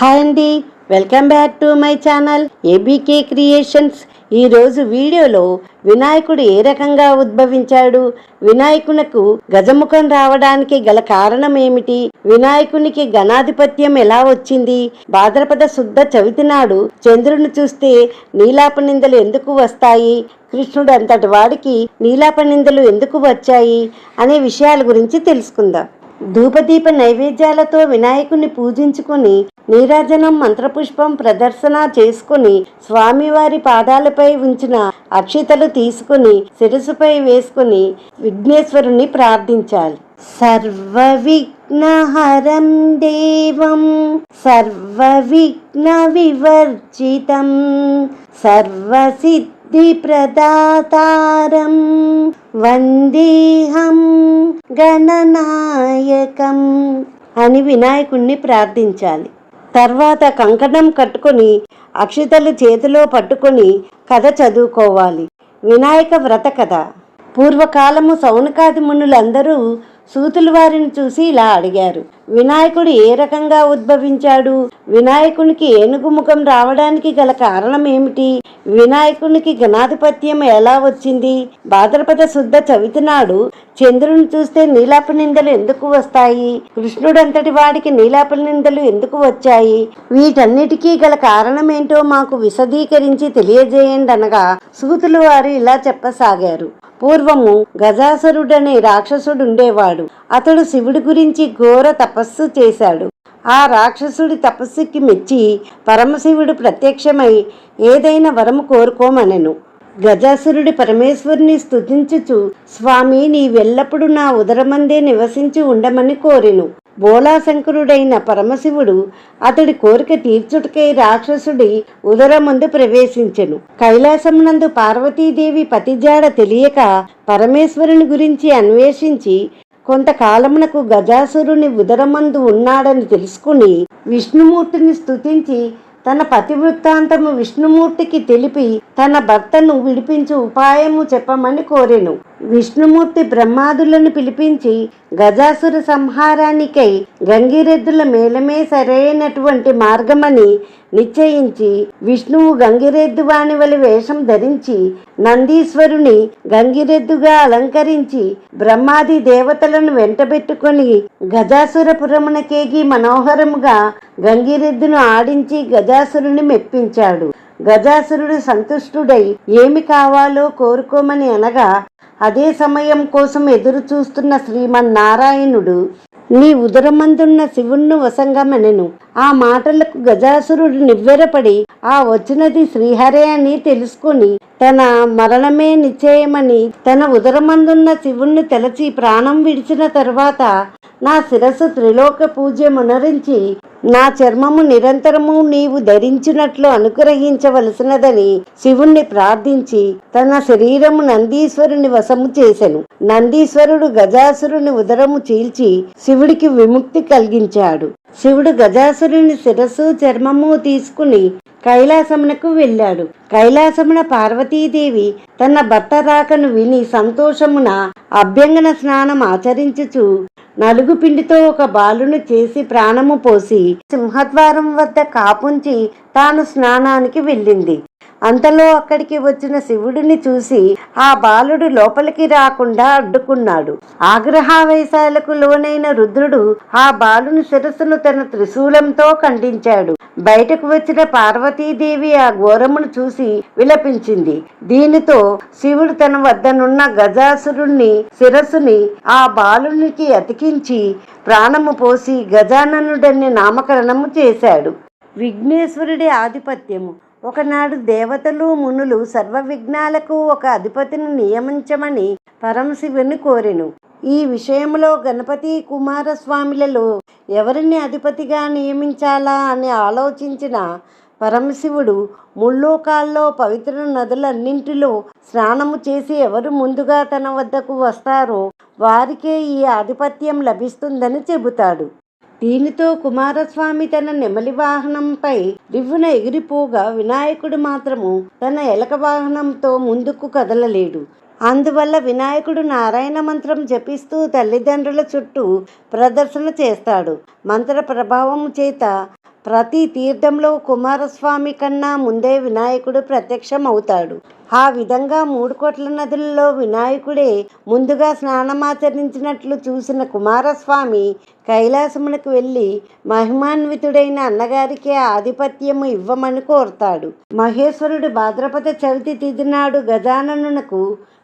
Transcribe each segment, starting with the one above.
Hi అండి. Welcome back to my channel ABK creations ఈరోజు వీడియోలో వినాయకుడు ఏ రకంగా ఉద్భవించాడు? వినాయకునకు గజముఖం రావడానికి గల కారణం ఏమిటి? వినాయకునికి గణాధిపత్యం ఎలా వచ్చింది? భాద్రపద శుద్ధ చవితి నాడు చంద్రుని చూస్తే నీలాపనిందలు ఎందుకు వస్తాయి? కృష్ణుడు అంతటి వాడికి నీలాపనిందలు ఎందుకు వచ్చాయి? అనే విషయాల గురించి తెలుసుకుందాం. ధూపదీప నైవేద్యాలతో వినాయకుని పూజించుకొని నీరాజనం మంత్రపుష్పం ప్రదర్శన చేసుకుని స్వామివారి పాదాలపై ఉంచిన అక్షితలు తీసుకుని శిరసుపై వేసుకుని విఘ్నేశ్వరుణ్ణి ప్రార్థించాలి. సర్వ విఘ్నహరం దేవం సర్వ విఘ్న వివర్జితం సర్వసిద్ధ ప్రదాతారం వందేహం గణనాయకం అని వినాయకుణ్ణి ప్రార్థించాలి. తర్వాత కంకణం కట్టుకొని అక్షితలు చేతిలో పట్టుకొని కథ చదువుకోవాలి. వినాయక వ్రత కథ. పూర్వకాలము సౌనకాది మునులందరూ సూతులు వారిని చూసి ఇలా అడిగారు. వినాయకుడు ఏ రకంగా ఉద్భవించాడు? వినాయకునికి ఏనుగు ముఖం రావడానికి గల కారణం ఏమిటి? వినాయకునికి గణాధిపత్యం ఎలా వచ్చింది? భాద్రపద శుద్ధ చవితి నాడు చంద్రుని చూస్తే నీలాప నిందలు ఎందుకు వస్తాయి? కృష్ణుడంతటి వాడికి నీలాప నిందలు ఎందుకు వచ్చాయి? వీటన్నిటికీ గల కారణమేంటో మాకు విశదీకరించి తెలియజేయండి అనగా సూతులు వారు ఇలా చెప్పసాగారు. పూర్వము గజాసురుడనే రాక్షసుడు ఉండేవాడు అతడు శివుడి గురించి ఘోర తపస్సు చేశాడు. ఆ రాక్షసుడి తపస్సుకి మెచ్చి పరమశివుడు ప్రత్యక్షమై ఏదైనా వరము కోరుకోమనెను. గజాసురుడి పరమేశ్వరుని స్తుతించుచు స్వామి నీవెల్లప్పుడు నా ఉదరమందే నివసించి ఉండమని కోరెను. బోలాశంకరుడైన పరమశివుడు అతడి కోరిక తీర్చుటకై రాక్షసుడి ఉదరమందు ప్రవేశించెను. కైలాసమునందు పార్వతీదేవి పతిజాడ తెలియక పరమేశ్వరుని గురించి అన్వేషించి కొంతకాలమునకు గజాసురుని ఉదరమందు ఉన్నాడని తెలుసుకుని విష్ణుమూర్తిని స్తుతించి తన పతివృత్తాంతము విష్ణుమూర్తికి తెలిపి తన భర్తను విడిపించు ఉపాయము చెప్పమని కోరెను. విష్ణుమూర్తి బ్రహ్మాదులను పిలిపించి గజాసుర సంహారానికై గంగిరెద్దుల మేలమే సరైనటువంటి మార్గమని నిశ్చయించి విష్ణువు గంగిరెద్దు వాణివలి వేషం ధరించి నందీశ్వరుని గంగిరెద్దుగా అలంకరించి బ్రహ్మాది దేవతలను వెంటబెట్టుకొని గజాసురపురమునకేగి మనోహరముగా గంగిరెద్దును ఆడించి గజాసురుని మెప్పించాడు. గజాసురుడు సంతుష్టుడై ఏమి కావాలో కోరుకోమని అనగా అదే సమయం కోసం ఎదురు చూస్తున్న శ్రీమన్నారాయణుడు నీ ఉదరమందున్న శివుణ్ణి వసంగమనెను ఆ మాటలకు గజాసురుడు నివ్వెరపడి ఆ వచ్చినది శ్రీహరే అని తెలుసుకుని తన మరణమే నిశ్చయమని తన ఉదరమందున్న శివుణ్ణి తెలచి ప్రాణం విడిచిన తరువాత నా శిరస్సు త్రిలోక పూజ్యమునరించి నా చర్మము నిరంతరము నీవు ధరించినట్లు అనుగ్రహించవలసినదని శివుణ్ణి ప్రార్థించి తన శరీరము నందీశ్వరుని వశము చేసెను. నందీశ్వరుడు గజాసురుని ఉదరము చీల్చి శివుడికి విముక్తి కలిగించాడు. శివుడు గజాసురుని శిరస్సు చర్మము తీసుకుని కైలాసమునకు వెళ్ళాడు. కైలాసమున పార్వతీదేవి తన భర్త రాకను విని సంతోషమున అభ్యంగన స్నానం ఆచరించుచు నలుగు పిండితో ఒక బాలును చేసి ప్రాణము పోసి సింహద్వారం వద్ద కాపుంచి తాను స్నానానికి వెళ్ళింది. అంతలో అక్కడికి వచ్చిన శివుడిని చూసి ఆ బాలుడు లోపలికి రాకుండా అడ్డుకున్నాడు. ఆగ్రహావేశాలకు లోనైన రుద్రుడు ఆ బాలుని శిరస్సును తన త్రిశూలంతో ఖండించాడు. బయటకు వచ్చిన పార్వతీదేవి ఆ ఘోరమును చూసి విలపించింది. దీనితో శివుడు తన వద్దనున్న గజాసురుణ్ణి శిరస్సుని ఆ బాలునికి అతికించి ప్రాణము పోసి గజాననుడని నామకరణము చేశాడు. విఘ్నేశ్వరుడి ఆధిపత్యము. ఒకనాడు దేవతలు మునులు సర్వ విఘ్నాలకు ఒక అధిపతిని నియమించమని పరమశివుని కోరెను. ఈ విషయంలో గణపతి కుమారస్వామిలలో ఎవరిని అధిపతిగా నియమించాలా అని ఆలోచించిన పరమశివుడు ముల్లోకాల్లో పవిత్ర నదులన్నింటిలో స్నానము చేసి ఎవరు ముందుగా తన వద్దకు వస్తారో వారికే ఈ ఆధిపత్యం లభిస్తుందని చెబుతాడు. దీనితో కుమారస్వామి తన నెమలి వాహనంపై రివ్వున ఎగిరిపోగా వినాయకుడు మాత్రము తన ఎలక వాహనంతో ముందుకు కదలలేడు. అందువల్ల వినాయకుడు నారాయణ మంత్రం జపిస్తూ తల్లిదండ్రుల చుట్టూ ప్రదర్శన చేస్తాడు. మంత్ర ప్రభావం చేత ప్రతి తీర్థంలో కుమారస్వామి కన్నా ముందే వినాయకుడు ప్రత్యక్షం అవుతాడు ఆ విధంగా మూడు కోట్ల నదులలో వినాయకుడే ముందుగా స్నానమాచరించినట్లు చూసిన కుమారస్వామి కైలాసమునకు వెళ్ళి మహిమాన్వితుడైన అన్నగారికి ఆధిపత్యము ఇవ్వమని కోరుతాడు. మహేశ్వరుడు భాద్రపద చవితి తిథినాడు గజాననునకు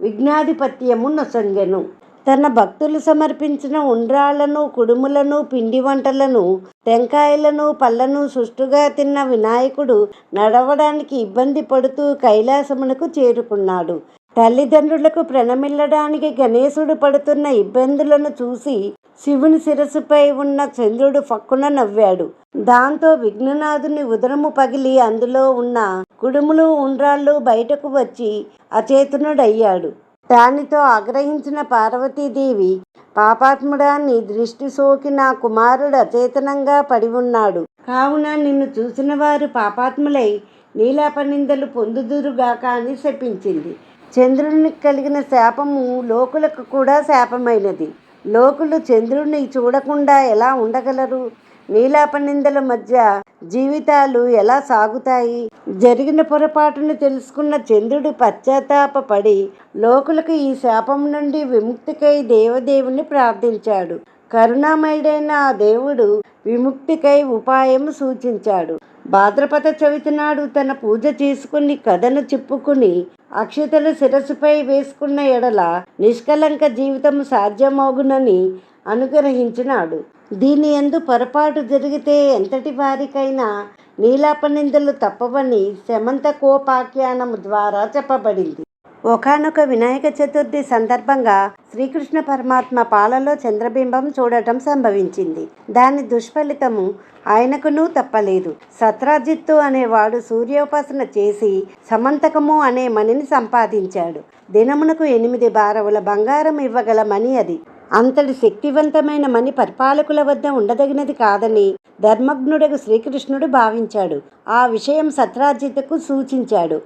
విఘ్నాధిపత్యము నొసంగెను. తన భక్తులు సమర్పించిన ఉండ్రాళ్ళను కుడుములను పిండి వంటలను టెంకాయలను పళ్ళను సుష్టుగా తిన్న వినాయకుడు నడవడానికి ఇబ్బంది పడుతూ కైలాసమునకు చేరుకున్నాడు. తల్లిదండ్రులకు ప్రణమిల్లడానికి గణేశుడు పడుతున్న ఇబ్బందులను చూసి శివుని శిరస్సుపై ఉన్న చంద్రుడు ఫక్కున నవ్వాడు. దాంతో విఘ్ననాథుని ఉదరము పగిలి అందులో ఉన్న కుడుములు ఉండ్రాళ్ళు బయటకు వచ్చి అచేతనుడయ్యాడు. దానితో ఆగ్రహించిన పార్వతీదేవి పాపాత్ముడా నీ దృష్టి సోకి నా కుమారుడు అచేతనంగా పడి ఉన్నాడు. కావున నిన్ను చూసిన వారు పాపాత్ములై నీలాపనిందలు పొందుదురుగాక అని శపించింది. చంద్రునికి కలిగిన శాపము లోకులకు కూడా శాపమైనది. లోకులు చంద్రుణ్ణి చూడకుండా ఎలా ఉండగలరు? నీలాపనిందల మధ్య జీవితాలు ఎలా సాగుతాయి? జరిగిన పొరపాటును తెలుసుకున్న చంద్రుడు పశ్చాత్తాపపడి లోకులకు ఈ శాపం నుండి విముక్తికై దేవదేవుని ప్రార్థించాడు. కరుణామయుడైన ఆ దేవుడు విముక్తికై ఉపాయం సూచించాడు. భాద్రపద చవితి నాడు తన పూజ చేసుకుని కథను చెప్పుకుని అక్షతలు శిరస్సుపై వేసుకున్న ఎడల నిష్కలంక జీవితం సాధ్యమవునని అనుగ్రహించినాడు. దీని ఎందు పొరపాటు జరిగితే ఎంతటి వారికైనా నీలాపనిందలు తప్పవని శమంత కోపాఖ్యానము ద్వారా చెప్పబడింది. ఒకనొక వినాయక చతుర్థి సందర్భంగా శ్రీకృష్ణ పరమాత్మ పాలలో చంద్రబింబం చూడటం సంభవించింది. దాని దుష్ఫలితము ఆయనకును తప్పలేదు. సత్రాజిత్తు అనేవాడు సూర్యోపాసన చేసి సమంతకము అనే మణిని సంపాదించాడు. దినమునకు ఎనిమిది బారవుల బంగారం ఇవ్వగల మణి అది. అంతటి శక్తివంతమైన మణి పరిపాలకుల వద్ద ఉండదగినది కాదని ధర్మజ్ఞుడకు శ్రీకృష్ణుడు భావించాడు. ఆ విషయం సత్రాజిత్కు సూచించాడు.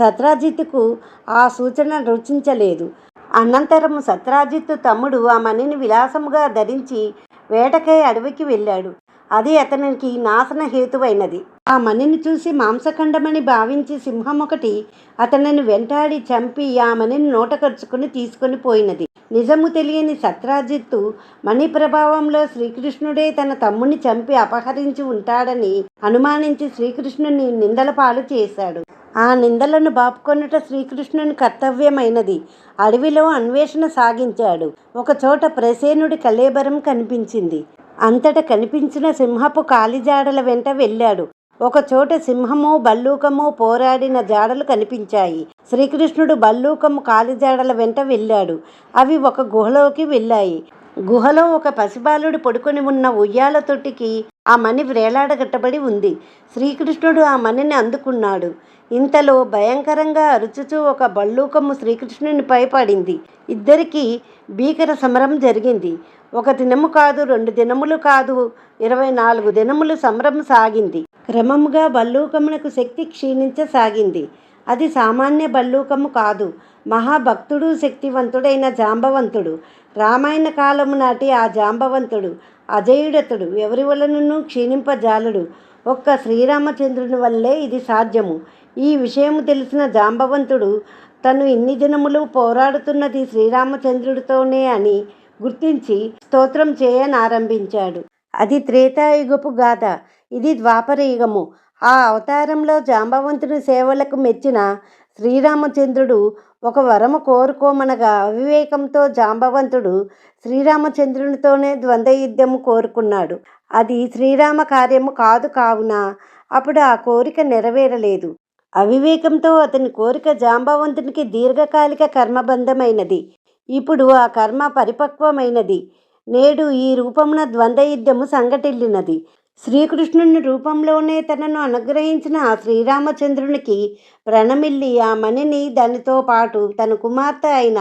సత్రాజిత్కు ఆ సూచన రుచించలేదు. అనంతరము సత్రాజిత్తు తమ్ముడు ఆ మణిని విలాసముగా ధరించి వేటకై అడవికి వెళ్ళాడు. అది అతనికి నాశన హేతువైనది. ఆ మణిని చూసి మాంసఖండమని భావించి సింహం ఒకటి అతనిని వెంటాడి చంపి ఆ మణిని నోట ఖర్చుకుని తీసుకొని పోయినది. నిజము తెలియని సత్రాజిత్తు మణి ప్రభావంలో శ్రీకృష్ణుడే తన తమ్ముని చంపి అపహరించి ఉంటాడని అనుమానించి శ్రీకృష్ణుని నిందల పాలు చేశాడు. ఆ నిందలను బాపుకొనుట శ్రీకృష్ణుని కర్తవ్యమైనది. అడవిలో అన్వేషణ సాగించాడు. ఒకచోట ప్రసేనుడి కలేబరం కనిపించింది. అంతట కనిపించిన సింహపు కాలిజాడల వెంట వెళ్ళాడు. ఒకచోట సింహము బల్లూకము పోరాడిన జాడలు కనిపించాయి. శ్రీకృష్ణుడు బల్లూకము కాలిజాడల వెంట వెళ్ళాడు. అవి ఒక గుహలోకి వెళ్ళాయి. గుహలో ఒక పసిబాలుడు పడుకొని ఉన్న ఉయ్యాల తొట్టికి ఆ మణి వ్రేలాడగట్టబడి ఉంది. శ్రీకృష్ణుడు ఆ మణిని అందుకున్నాడు. ఇంతలో భయంకరంగా అరుచుచూ ఒక బల్లూకము శ్రీకృష్ణునిపై పడింది ఇద్దరికీ భీకర సమరం జరిగింది. ఒక దినము కాదు రెండు దినములు కాదు ఇరవై నాలుగు దినములు సమరం సాగింది. క్రమముగా బల్లూకమునకు శక్తి క్షీణించసాగింది. అది సామాన్య బల్లూకము కాదు. మహాభక్తుడు శక్తివంతుడైన జాంబవంతుడు. రామాయణ కాలము నాటి ఆ జాంబవంతుడు అజయుడతుడు ఎవరి వలనను క్షీణింపజాలుడు. ఒక్క శ్రీరామచంద్రుని వల్లే ఇది సాధ్యము. ఈ విషయము తెలిసిన జాంబవంతుడు తను ఇన్ని దినములు పోరాడుతున్నది శ్రీరామచంద్రుడితోనే అని గుర్తించి స్తోత్రం చేయనారంభించాడు. అది త్రేతాయుగపు గాథ. ఇది ద్వాపరయుగము. ఆ అవతారంలో జాంబవంతుని సేవలకు మెచ్చిన శ్రీరామచంద్రుడు ఒక వరము కోరుకోమనగా అవివేకంతో జాంబవంతుడు శ్రీరామచంద్రునితోనే ద్వంద్వయుద్ధము కోరుకున్నాడు. అది శ్రీరామ కార్యము కాదు కావున అప్పుడు ఆ కోరిక నెరవేరలేదు. అవివేకంతో అతని కోరిక జాంబవంతునికి దీర్ఘకాలిక కర్మబంధమైనది. ఇప్పుడు ఆ కర్మ పరిపక్వమైనది. నేడు ఈ రూపమున ద్వంద్వయుద్ధము సంఘటిల్లినది. శ్రీకృష్ణుని రూపంలోనే తనను అనుగ్రహించిన ఆ శ్రీరామచంద్రునికి ప్రణమిల్లి ఆ మణిని దానితో పాటు తన కుమార్తె అయిన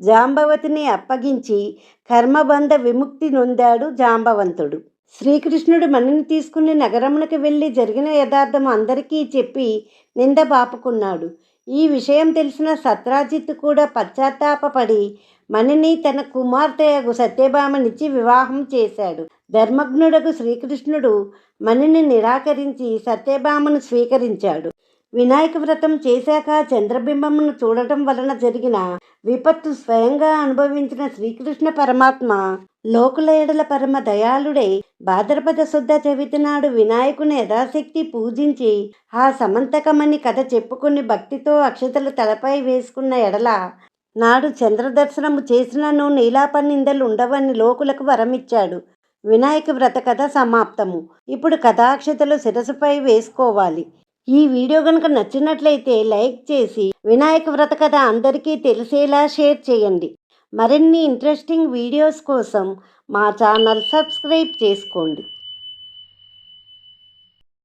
జాంబవతిని అప్పగించి కర్మబంధ విముక్తి నొందాడు జాంబవంతుడు. శ్రీకృష్ణుడు మణిని తీసుకుని నగరమునకు వెళ్ళి జరిగిన యథార్థం అందరికీ చెప్పి నింద పాపుకున్నాడు ఈ విషయం తెలిసిన సత్రాజిత్ కూడా పశ్చాత్తాపపడి మణిని తన కుమార్తెయగు సత్యభామనిచ్చి వివాహం చేశాడు. ధర్మజ్ఞుడకు శ్రీకృష్ణుడు మణిని నిరాకరించి సత్యభామను స్వీకరించాడు. వినాయక వ్రతం చేశాక చంద్రబింబమును చూడటం వలన జరిగిన విపత్తు స్వయంగా అనుభవించిన శ్రీకృష్ణ పరమాత్మ లోకుల ఎడల పరమ దయాళుడై భాద్రపద శుద్ధ చవితి నాడు వినాయకుని యథాశక్తి పూజించి ఆ సమంతకమని కథ చెప్పుకుని భక్తితో అక్షతలు తలపై వేసుకున్న ఎడల నాడు చంద్రదర్శనము చేసినను నీలాపనిందలు ఉండవని లోకులకు వరమిచ్చాడు. వినాయక వ్రత కథ సమాప్తము. ఇప్పుడు కథాక్షతలు శిరసుపై వేసుకోవాలి. ఈ వీడియో కనుక నచ్చినట్లయితే లైక్ చేసి వినాయక వ్రత కథ అందరికీ తెలిసేలా షేర్ చేయండి. మరిన్ని ఇంట్రెస్టింగ్ వీడియోస్ కోసం మా ఛానల్ సబ్స్క్రైబ్ చేసుకోండి.